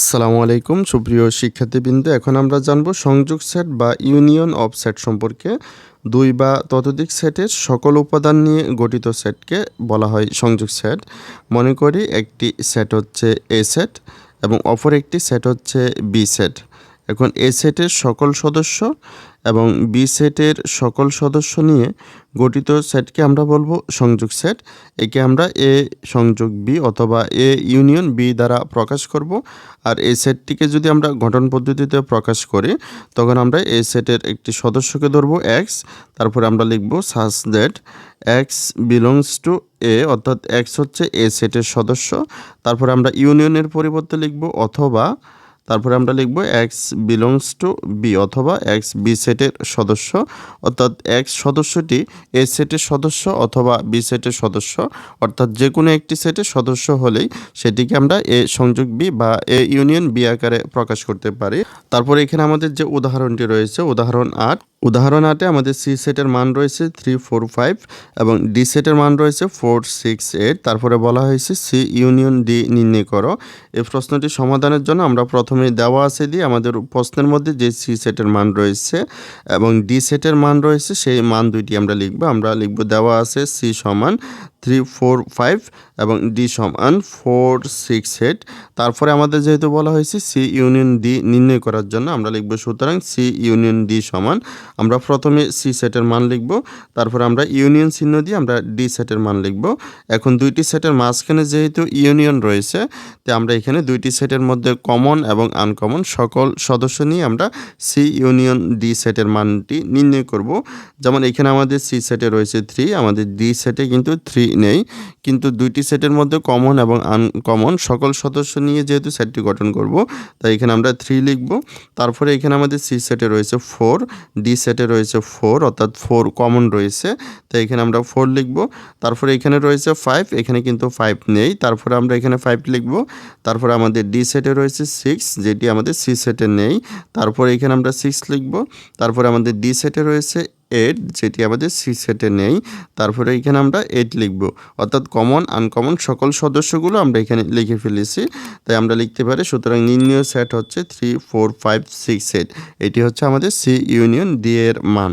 আসসালামু আলাইকুম। সুপ্রিয় শিক্ষার্থীবৃন্দ, এখন আমরা জানব সংযোগ সেট বা ইউনিয়ন অফ সেট সম্পর্কে। দুই বা ততোধিক সেটের সকল উপাদান নিয়ে গঠিত সেটকে বলা হয় সংযোগ সেট। মনে করি একটি সেট হচ্ছে এ সেট এবং অপর একটি সেট হচ্ছে বি সেট। এখন এ সেটের সকল সদস্য এবং বি সেটের সকল সদস্য নিয়ে গঠিত সেটকে আমরা বলব সংযোগ সেট। একে আমরা এ সংযোগ বি অথবা এ ইউনিয়ন বি দ্বারা প্রকাশ করব। আর এই সেটটিকে যদি আমরা গঠন পদ্ধতিতে প্রকাশ করি, তখন আমরা এই সেটের একটি সদস্যকে ধরবো এক্স তারপরে আমরা লিখব such that x belongs to A অর্থাৎ এক্স হচ্ছে এ সেটের সদস্য। তারপরে আমরা ইউনিয়নের পরিবর্তে লিখব অথবা তারপরে আমরা লিখব এক্স বিলংস টু বি অথবা এক্স বি সেটের সদস্য, অর্থাৎ এক্স সদস্যটি এ সেটের সদস্য অথবা বি সেটের সদস্য, অর্থাৎ যে কোনো একটি সেটের সদস্য হলেই সেটিকে আমরা এ সংযোগ বি বা এ ইউনিয়ন বি আকারে প্রকাশ করতে পারি। তারপরে এখানে আমাদের যে উদাহরণটি রয়েছে, উদাহরণ আট উদাহরণ আটে আমাদের সি সেটের মান রয়েছে থ্রি ফোর ফাইভ এবং ডি সেটের মান রয়েছে ফোর সিক্স এইট তারপরে বলা হয়েছে সি ইউনিয়ন ডি নির্ণয় করো। এই প্রশ্নটি সমাধানের জন্য আমরা প্রথমে দেওয়া আছে দিয়ে আমাদের প্রশ্নের মধ্যে যে সি সেটের মান রয়েছে এবং ডি সেটের মান রয়েছে সেই মান দুইটি আমরা লিখব। আমরা লিখব দেওয়া আছে সি সমান থ্রি ফোর ফাইভ এবং ডি সমান ফোর সিক্স এইট তারপরে আমাদের যেহেতু বলা হয়েছে সি ইউনিয়ন ডি নির্ণয় করার জন্য আমরা লিখব সুতরাং সি ইউনিয়ন ডি সমান আমরা প্রথমে সি সেটের মান লিখব, তারপর আমরা ইউনিয়ন চিহ্ন দিয়ে আমরা ডি সেটের মান লিখব। এখন দুইটি সেটের মাঝখানে যেহেতু ইউনিয়ন রয়েছে তাই আমরা এখানে দুইটি সেটের মধ্যে কমন এবং আনকমন সকল সদস্য নিয়ে আমরা সি ইউনিয়ন ডি সেটের মানটি নির্ণয় করব। যেমন এখানে আমাদের সি সেটে রয়েছে থ্রি আমাদের ডি সেটে কিন্তু থ্রি নেই। কিন্তু দুইটি সেটের মধ্যে কমন এবং আনকমন সকল সদস্য নিয়ে যেহেতু সেটটি গঠন করব, তাই এখানে আমরা থ্রি লিখব। তারপরে এখানে আমাদের সি সেটে রয়েছে ফোর ডি সেটে রয়েছে ফোর অর্থাৎ ফোর কমন রয়েছে। তো এখানে আমরা ফোর লিখব। তারপরে এখানে রয়েছে ফাইভ এখানে কিন্তু ফাইভ নেই। তারপরে আমরা এখানে ফাইভ লিখব। তারপরে আমাদের ডি সেটে রয়েছে সিক্স যেটি আমাদের সি সেটে নেই। তারপরে এখানে আমরা সিক্স লিখব। তারপরে আমাদের ডি সেটে রয়েছে এইট যেটি আমাদের সি সেটে নেই, তারপরে এখানে আমরা এইট লিখব। অর্থাৎ কমন আনকমন সকল সদস্যগুলো আমরা এখানে লিখে ফেলেছি। তাই আমরা লিখতে পারি, সুতরাং নির্ণয় সেট হচ্ছে three four five six eight এটি হচ্ছে আমাদের সি ইউনিয়ন ডি এর মান।